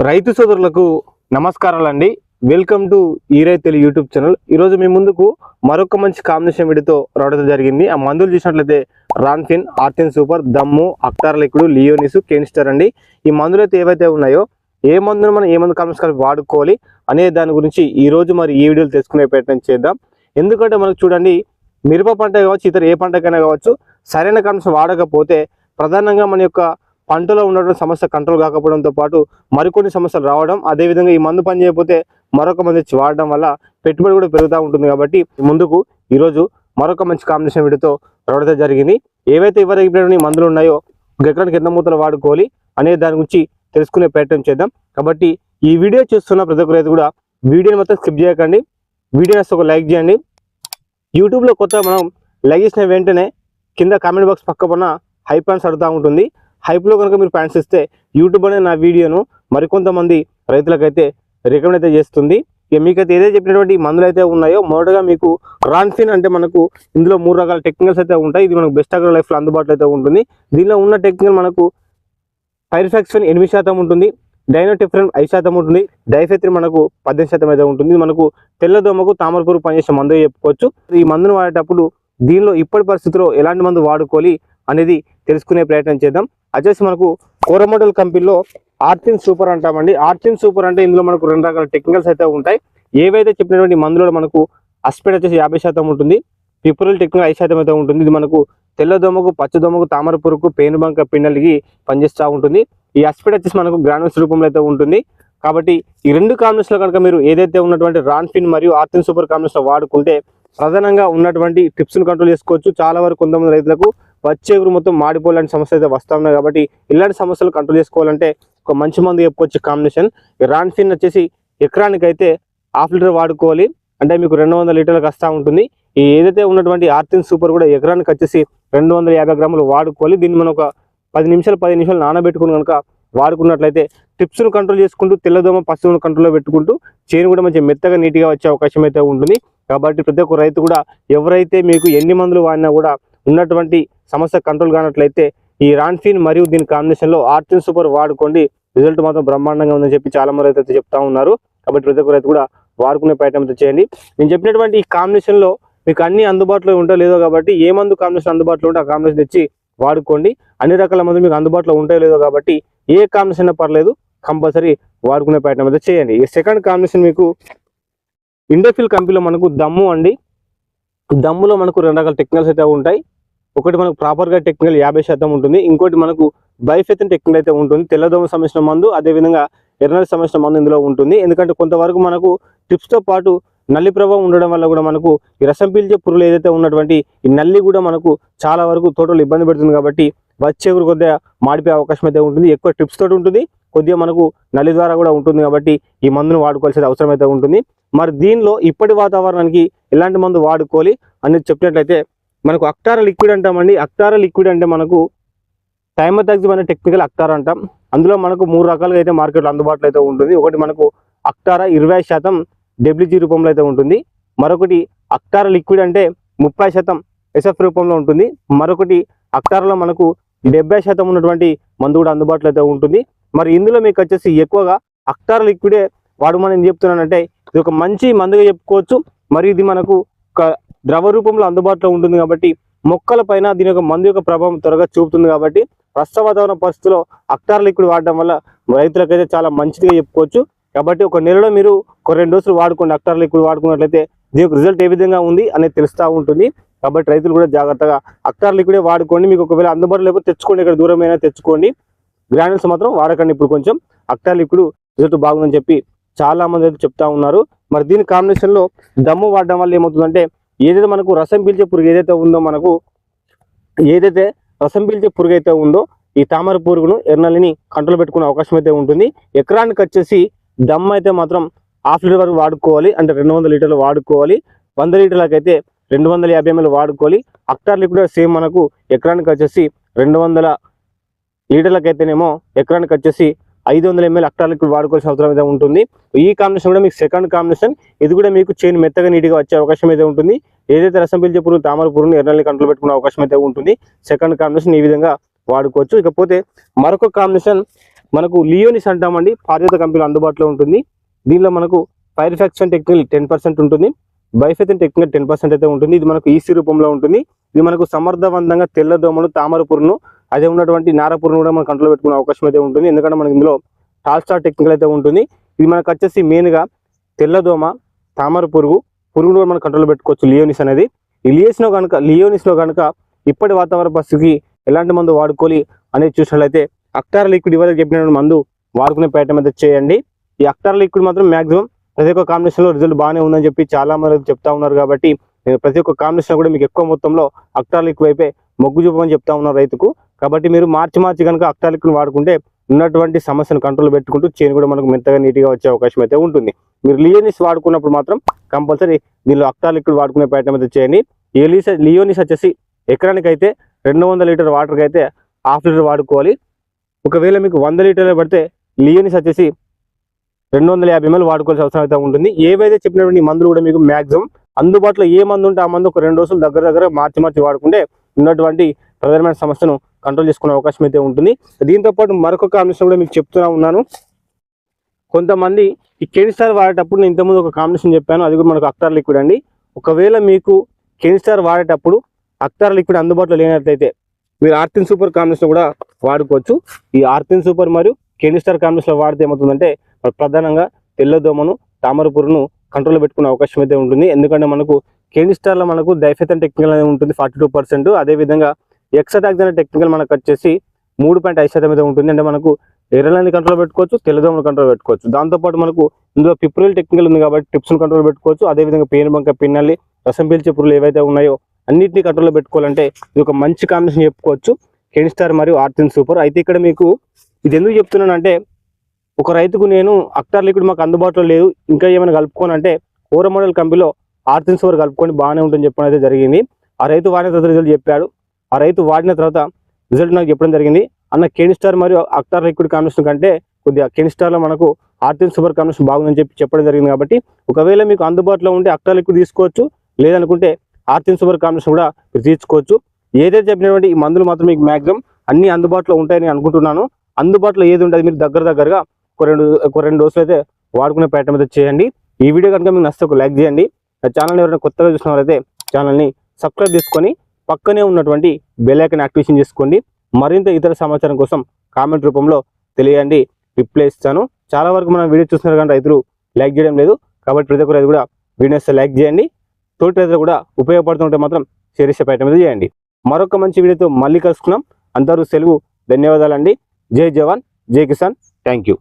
రైతు సోదరులకు నమస్కారాలండి. వెల్కమ్ టు ఈరై తెలుగు యూట్యూబ్ ఛానల్ ఈరోజు మీ ముందుకు మరొక మంచి కాంబినేషన్ వీడితో రావడం జరిగింది. ఆ మందులు చూసినట్లయితే రాన్ఫిన్ ఆర్టిన్ సూపర్ దమ్ము అక్టార్ లిక్విడ్ లియోనిస్ కెనిస్టర్ అండి. ఈ మందులు అయితే ఏవైతే ఉన్నాయో ఏ మందును మనం ఏ మందు కాంబినేషన్ వాడుకోవాలి అనే దాని గురించి ఈరోజు మరి ఈ వీడియోలు తెలుసుకునే ప్రయత్నం చేద్దాం. ఎందుకంటే మనకు చూడండి మిరప పంట కావచ్చు ఇతర ఏ పంటకైనా కావచ్చు సరైన కాంబినేషన్ వాడకపోతే ప్రధానంగా మన యొక్క పంటలో ఉన్నటువంటి సమస్య కంట్రోల్ కాకపోవడంతో పాటు మరికొన్ని సమస్యలు రావడం అదేవిధంగా ఈ మందు పని చేయకపోతే మరొక మంది వాడడం వల్ల పెట్టుబడి కూడా పెరుగుతూ ఉంటుంది కాబట్టి ముందుకు ఈరోజు మరొక మంచి కాంబినేషన్ వీడియోతో రావడం జరిగింది. ఏవైతే ఇవ్వదగిన మందులు ఉన్నాయో ఒక ఎకరానికి ఎంత మూతలు వాడుకోవాలి అనే దాని గురించి తెలుసుకునే ప్రయత్నం చేద్దాం. కాబట్టి ఈ వీడియో చూస్తున్న ప్రతి ఒక్క రైతు కూడా వీడియోని మొత్తం స్కిప్ చేయకండి. వీడియో ఒక లైక్ చేయండి. యూట్యూబ్లో కొత్త మనం లైక్ చేసిన వెంటనే కింద కామెంట్ బాక్స్ పక్క పైన హై అడుగుతూ ఉంటుంది. హైప్లో కనుక మీరు ఫ్యాన్స్ ఇస్తే యూట్యూబ్ అనే నా వీడియోను మరికొంతమంది రైతులకైతే రికమెండ్ అయితే చేస్తుంది. ఇక మీకైతే ఏదైతే చెప్పినటువంటి మందులు అయితే ఉన్నాయో మొదటగా మీకు రాన్ఫిన్ అంటే మనకు ఇందులో మూడు రకాల టెక్నికల్స్ అయితే ఉంటాయి. ఇది మనకు బెస్ట్ అగ్రో లైఫ్లో అందుబాటులో అయితే ఉంటుంది. దీనిలో ఉన్న టెక్నికల్ మనకు పైరిఫాక్సిన్ ఎనిమిది శాతం ఉంటుంది. డైనోటిఫ్రెన్ ఐదు శాతం ఉంటుంది. డైఫెత్రి మనకు పద్దెనిమిది శాతం అయితే ఉంటుంది. మనకు తెల్లదోమకు తామరపురు పనిచేసే మందు చెప్పుకోవచ్చు. ఈ మందును వాడేటప్పుడు దీనిలో ఇప్పటి పరిస్థితిలో ఎలాంటి మందు వాడుకోవాలి అనేది తెలుసుకునే ప్రయత్నం చేద్దాం. వచ్చేసి మనకు కోరమోడల్ కంపెనీలో ఆర్టిన్ సూపర్ అంటామండి. ఆర్టిన్ సూపర్ అంటే ఇందులో మనకు రెండు రకాల టెక్నికల్స్ అయితే ఉంటాయి. ఏవైతే చెప్పినటువంటి మందులో మనకు అస్పెడ్ వచ్చేసి యాభై శాతం ఉంటుంది పిపురల్ టెక్నికల్ ఐదు శాతం అయితే ఉంటుంది. ఇది మనకు తెల్లదోమకు పచ్చదోమకు తామర పురుగు పేనుబంక పిండలికి పనిచేస్తూ ఉంటుంది. ఈ అస్పెడ్ వచ్చేసి మనకు గ్రానుల్స్ రూపంలో అయితే ఉంటుంది. కాబట్టి ఈ రెండు కాంబినేషన్లో కనుక మీరు ఏదైతే ఉన్నటువంటి రాన్ఫిన్ మరియు ఆర్టిన్ సూపర్ కాంబినేషన్ వాడుకుంటే ప్రధానంగా ఉన్నటువంటి టిప్స్ను కంట్రోల్ చేసుకోవచ్చు. చాలా వరకు కొంతమంది రైతులకు వచ్చే మొత్తం మాడిపోలాంటి సమస్య అయితే వస్తున్నాయి కాబట్టి ఇలాంటి సమస్యలు కంట్రోల్ చేసుకోవాలంటే ఒక మంచి మందు చెప్పుకోవచ్చు కాంబినేషన్ రాన్ఫిన్ వచ్చేసి ఎకరానికైతే హాఫ్ లీటర్ వాడుకోవాలి. అంటే మీకు రెండు వందల లీటర్లకు వస్తూ ఉంటుంది. ఈ ఏదైతే ఉన్నటువంటి ఆర్థిన్ సూపర్ కూడా ఎకరానికి వచ్చేసి రెండు వందల యాభై గ్రాములు వాడుకోవాలి. దీన్ని మనం ఒక పది నిమిషాలు పది నిమిషాలు నానబెట్టుకుని కనుక వాడుకున్నట్లయితే టిప్స్ను కంట్రోల్ చేసుకుంటూ తెల్లదోమ పసుపును కంట్రోల్లో పెట్టుకుంటూ చేను కూడా మంచి మెత్తగా నీట్గా వచ్చే అవకాశం అయితే ఉంటుంది. కాబట్టి ప్రతి ఒక్క రైతు కూడా ఎవరైతే మీకు ఎన్ని మందులు వాడినా కూడా ఉన్నటువంటి సమస్య కంట్రోల్ కానట్లయితే ఈ రాన్ఫిన్ మరియు దీని కాంబినేషన్లో ఆర్టిన్ సూపర్ వాడుకోండి. రిజల్ట్ మాత్రం బ్రహ్మాండంగా ఉందని చెప్పి చాలా మంది అయితే చెప్తా ఉన్నారు. కాబట్టి ప్రతి ఒక్కరైతే కూడా వాడుకునే ప్రయత్నం అయితే చేయండి. నేను చెప్పినటువంటి ఈ కాంబినేషన్లో మీకు అన్ని అందుబాటులో ఉంటలేదో లేదో కాబట్టి ఏ మందు కాంబినేషన్ అందుబాటులో ఉంటే ఆ కాంబినేషన్ తెచ్చి వాడుకోండి. అన్ని రకాల మందులు మీకు అందుబాటులో ఉంటాయో లేదో కాబట్టి ఏ కాంబినేషన్ పర్లేదు కంపల్సరీ వాడుకునే ప్రయత్నం అయితే చేయండి. ఈ సెకండ్ కాంబినేషన్ మీకు ఇండోఫిల్ కంపెనీలో మనకు దమ్ము అండి. దమ్ములో మనకు రెండు రకాల టెక్నికల్స్ అయితే ఉంటాయి. ఒకటి మనకు ప్రాపర్గా టెక్నికల్ యాభై శాతం ఉంటుంది. ఇంకోటి మనకు బైఫెతన్ టెక్నికల్ అయితే ఉంటుంది. తెల్లదోమ సంబంధించిన మందు అదేవిధంగా ఎర్రనల్లి సంబంధించిన మందు ఇందులో ఉంటుంది. ఎందుకంటే కొంతవరకు మనకు టిప్స్తో పాటు నల్లి ప్రభావం ఉండడం వల్ల కూడా మనకు ఈ రసం పీల్చే పురుగులు ఏదైతే ఉన్నటువంటి ఈ నల్లి కూడా మనకు చాలా వరకు తోటలు ఇబ్బంది పెడుతుంది కాబట్టి వచ్చే ఊరు కొద్దిగా మాడిపోయే అవకాశం అయితే ఉంటుంది. ఎక్కువ టిప్స్ తోటి ఉంటుంది. కొద్దిగా మనకు నల్లి ద్వారా కూడా ఉంటుంది కాబట్టి ఈ మందును వాడుకోవాల్సిన అవసరం అయితే ఉంటుంది. మరి దీనిలో ఇప్పటి వాతావరణానికి ఎలాంటి మందు వాడుకోవాలి అనేది చెప్పినట్లయితే మనకు అక్టార లిక్విడ్ అంటామండి అక్టార లిక్విడ్ అంటే మనకు టైమతాక్సిమ్ అనే టెక్నికల్ అక్టార్ అంటాం. అందులో మనకు మూడు రకాలుగా అయితే మార్కెట్లో అందుబాటులో అయితే ఉంటుంది. ఒకటి మనకు అక్టారా ఇరవై శాతం డబ్ల్యూజీ రూపంలో అయితే ఉంటుంది. మరొకటి అక్టార లిక్విడ్ అంటే ముప్పై శాతం ఎస్ఎఫ్ రూపంలో ఉంటుంది. మరొకటి అక్టారాలో మనకు డెబ్బై శాతం ఉన్నటువంటి మందు కూడా అందుబాటులో అయితే ఉంటుంది. మరి ఇందులో మీకు వచ్చేసి ఎక్కువగా అక్టార లిక్విడే వాడమని చెప్తున్నానంటే ఇది ఒక మంచి మందుగా చెప్పుకోవచ్చు. మరి ఇది మనకు ఒక ద్రవ రూపంలో అందుబాటులో ఉంటుంది కాబట్టి మొక్కల పైన దీని యొక్క మందు యొక్క ప్రభావం త్వరగా చూపుతుంది కాబట్టి ప్రస్తుత వాతావరణ పరిస్థితుల్లో అక్టార్ లిక్విడ్ వాడడం వల్ల రైతులకైతే చాలా మంచిదిగా చెప్పుకోవచ్చు. కాబట్టి ఒక నెలలో మీరు ఒక రెండు రోజులు వాడుకోండి అక్టార్ లిక్విడ్ వాడుకున్నట్లయితే దీని యొక్క రిజల్ట్ ఏ విధంగా ఉంది అనేది తెలుస్తూ ఉంటుంది. కాబట్టి రైతులు కూడా జాగ్రత్తగా అక్టార్ లిక్విడే వాడుకోండి. మీకు ఒకవేళ అందుబాటులో లేకపోతే తెచ్చుకోండి ఇక్కడ దూరమైనా తెచ్చుకోండి. గ్రానుల్స్ మాత్రం వాడకండి ఇప్పుడు కొంచెం. అక్టార్ లిక్విడ్ రిజల్ట్ బాగుందని చెప్పి చాలా మంది అయితే చెప్తా ఉన్నారు. మరి దీని కాంబినేషన్లో దమ్ము వాడడం వల్ల ఏమవుతుందంటే ఏదైతే మనకు రసం పీల్చే పురుగు ఏదైతే ఉందో మనకు ఏదైతే రసం పీల్చే పురుగు అయితే ఉందో ఈ తామర పురుగును ఎర్నల్ని కంట్రోల్ పెట్టుకునే అవకాశం అయితే ఉంటుంది. ఎకరానికి వచ్చేసి దమ్ అయితే మాత్రం హాఫ్ లీటర్ వరకు వాడుకోవాలి. అంటే రెండు వందల లీటర్లు వాడుకోవాలి. వంద లీటర్లకు అయితే రెండు వందల యాభై ఎంఎల్ వాడుకోవాలి. అక్టార్ లిక్విడ్ సేమ్ మనకు ఎకరానికి వచ్చేసి రెండు వందల లీటర్లకైతేనేమో ఎకరానికి వచ్చేసి ఐదు వందల ఎంఎల్ అక్టార్ లిక్విడ్ వాడుకోవాల్సిన అవసరం అయితే ఉంటుంది. ఈ కాంబినేషన్ కూడా మీకు సెకండ్ కాంబినేషన్ ఇది కూడా మీకు చైన్ మెత్తగా నీట్గా వచ్చే అవకాశం అయితే ఉంటుంది. ఏదైతే రసం పిలిచే పురుగు తామర పురుగును ఎర్రల్ని కంట్రోల్ పెట్టుకునే అవకాశం అయితే ఉంటుంది. సెకండ్ కాంబినేషన్ ఈ విధంగా వాడుకోవచ్చు. ఇకపోతే మరొక కాంబినేషన్ మనకు లియోనిస్ అంటామండి. పారిజాత కంపెనీలో అందుబాటులో ఉంటుంది. దీనిలో మనకు ఫైర్ ఫ్యాక్షన్ టెక్నికల్ టెన్ పర్సెంట్ ఉంటుంది. బైఫెథిన్ టెక్నికల్ టెన్ పర్సెంట్ అయితే ఉంటుంది. ఇది మనకు ఈసీ రూపంలో ఉంటుంది. ఇది మనకు సమర్థవంతంగా తెల్ల దోమలు తామర పురుగును అదే ఉన్నటువంటి నారాపూర్ని కూడా మనం కంట్రోల్ పెట్టుకునే అవకాశం అయితే ఉంటుంది. ఎందుకంటే మనకి ఇందులో టాల్స్టార్ టెక్నికల్ అయితే ఉంటుంది. ఇది మనకు వచ్చేసి మెయిన్గా తెల్లదోమ తామర పురుగు పురుగును కూడా మనం కంట్రోల్ పెట్టుకోవచ్చు లియోనిస్ అనేది. ఈ లియోనిస్లో కనుక లియోనిస్లో కనుక ఇప్పటి వాతావరణ పరిస్థితికి ఎలాంటి మందు వాడుకోవాలి అనేది చూసినట్లయితే అక్టార్ లిక్విడ్ ఇవ్వాలి చెప్పిన మందు వాడుకునే ప్రయత్నం అయితే చేయండి. ఈ అక్టార్ లిక్విడ్ మాత్రం మాక్సిమం ప్రతి ఒక్క కాంబినేషన్లో రిజల్ట్ బాగానే ఉందని చెప్పి చాలా మంది చెప్తా ఉన్నారు కాబట్టి నేను ప్రతి ఒక్క కాంబినేషన్ కూడా మీకు ఎక్కువ మొత్తంలో అక్టార్ లిక్విడ్ వైపే మొగ్గు చూపమని చెప్తా ఉన్నారు రైతుకు. కాబట్టి మీరు మార్చి మార్చి కనుక అక్టార్ వాడుకుంటే ఉన్నటువంటి సమస్యను కంట్రోల్ పెట్టుకుంటూ చేను కూడా మనకు మెత్తగా నీట్గా వచ్చే అవకాశం అయితే ఉంటుంది. మీరు లియోనిస్ వాడుకున్నప్పుడు మాత్రం కంపల్సరీ దీనిలో అక్టాలిక్విడ్ వాడుకునే ప్రయత్నం అయితే చేయండి. ఏలిస లియోనిస్ వచ్చేసి ఎకరానికి అయితే రెండు వందల లీటర్ వాటర్కి అయితే హాఫ్ లీటర్ వాడుకోవాలి. ఒకవేళ మీకు వంద లీటర్లు పడితే లియోనిస్ వచ్చేసి రెండు వందల యాభై ఎంఎల్ వాడుకోవాల్సిన అవసరం అయితే ఉంటుంది. ఏవైతే చెప్పినటువంటి మందులు కూడా మీకు మాక్సిమం అందుబాటులో ఏ మందు ఉంటే ఆ మందు ఒక రెండు రోజులు దగ్గర దగ్గర మార్చి మార్చి వాడుకుంటే ఉన్నటువంటి ప్రధానమైన సమస్యను కంట్రోల్ చేసుకునే అవకాశం అయితే ఉంటుంది. దీంతో పాటు మరొక కాంబినేషన్ కూడా మీకు చెప్తున్నా ఉన్నాను. కొంతమంది ఈ కెనిస్టార్ వాడేటప్పుడు నేను ఇంతకుముందు ఒక కాంబినేషన్ చెప్పాను. అది కూడా మనకు అక్టార్ లిక్విడ్ అండి. ఒకవేళ మీకు కెనిస్టార్ వాడేటప్పుడు అక్టార్ లిక్విడ్ అందుబాటులో లేనట్లయితే మీరు ఆర్తిన్ సూపర్ కాంబినేషన్ కూడా వాడుకోవచ్చు. ఈ ఆర్తిన్ సూపర్ మరియు కెనిస్టార్ కాంబినేషన్లో వాడితే ఏమవుతుందంటే ప్రధానంగా తెల్లదోమను తామరపురును కంట్రోల్లో పెట్టుకునే అవకాశం అయితే ఉంటుంది. ఎందుకంటే మనకు కెనిస్టార్లో మనకు డైఫెథన్ టెక్నికల్ అనేది ఉంటుంది ఫార్టీ టూ పర్సెంట్. అదేవిధంగా ఎక్సటాక్స్ అనే టెక్నికల్ మనకు వచ్చేసి మూడు పాయింట్ ఐదు శాతం మీద ఉంటుంది. అంటే మనకు ఎర్రలని కంట్రోల్ పెట్టుకోవచ్చు తెల్లదోమను కంట్రోల్ పెట్టుకోవచ్చు. దాంతోపాటు మనకు ఇందులో పిప్రిల్ టెక్నికల్ ఉంది కాబట్టి టిప్స్ను కంట్రోల్ పెట్టుకోవచ్చు. అదేవిధంగా పేను బంక పిన్నల్లి రసం పీల్చే పురులు ఏవైతే ఉన్నాయో అన్నింటినీ కంట్రోల్లో పెట్టుకోవాలంటే ఇది ఒక మంచి కాంబినేషన్ చెప్పుకోవచ్చు. కెనిస్టార్ మరియు ఆర్తిన్ సూపర్ అయితే ఇక్కడ మీకు ఇది ఎందుకు చెప్తున్నానంటే ఒక రైతుకు నేను అక్టార్ లిక్విడ్ మాకు అందుబాటులో లేదు. ఇంకా ఏమైనా కలుపుకోనంటే ఓర మోడల్ కంపెనీలో ఆర్తిన్ సూపర్ కలుపుకొని బాగానే ఉంటుందని చెప్పడం అయితే జరిగింది. ఆ రైతు వాడిన రిజల్ట్ చెప్పాడు. ఆ రైతు వాడిన తర్వాత రిజల్ట్ నాకు చెప్పడం జరిగింది. అన్న కెనిస్టార్ మరియు అక్టార్ లిక్విడ్ కాంబినేషన్ కంటే కొద్దిగా కెనిస్టార్లో మనకు ఆర్తిన్ సూపర్ కాంబినేషన్ బాగుందని చెప్పి చెప్పడం జరిగింది కాబట్టి ఒకవేళ మీకు అందుబాటులో ఉంటే అక్టార్ లిక్విడ్ తీసుకోవచ్చు. లేదనుకుంటే ఆర్తిన్ సూపర్ కాంబినేషన్ కూడా మీరు తీసుకోవచ్చు. ఏదైతే చెప్పినటువంటి ఈ మందులు మాత్రం మీకు మ్యాక్సిమం అన్ని అందుబాటులో ఉంటాయని అనుకుంటున్నాను. అందుబాటులో ఏది ఉంటుంది మీరు దగ్గర దగ్గరగా ఒక రెండు ఒక రెండు రోజులు అయితే వాడుకునే ప్రయత్నం అయితే చేయండి. ఈ వీడియో కనుక మీకు నచ్చితే ఒక లైక్ చేయండి. ఛానల్ ఎవరైనా కొత్తగా చూసిన వారైతే ఛానల్ని సబ్స్క్రైబ్ చేసుకొని పక్కనే ఉన్నటువంటి బెల్ యాక్టివేషన్ చేసుకోండి. మరింత ఇతర సమాచారం కోసం కామెంట్ రూపంలో తెలియండి. రిప్లై ఇస్తాను. చాలా వరకు మనం వీడియో చూస్తున్నారు కానీ రైతులు లైక్ చేయడం లేదు. కాబట్టి ప్రతి ఒక్క రైతు కూడా వీడియోస్ లైక్ చేయండి. తోటి రైతులు కూడా ఉపయోగపడుతుంటే మాత్రం షేర్ చేసే ప్రయత్నం చేయండి. మరొక మంచి వీడియోతో మళ్ళీ కలుసుకున్నాం అందరూ సెలవు ధన్యవాదాలండి. జై జవాన్ జై కిసాన్. Thank you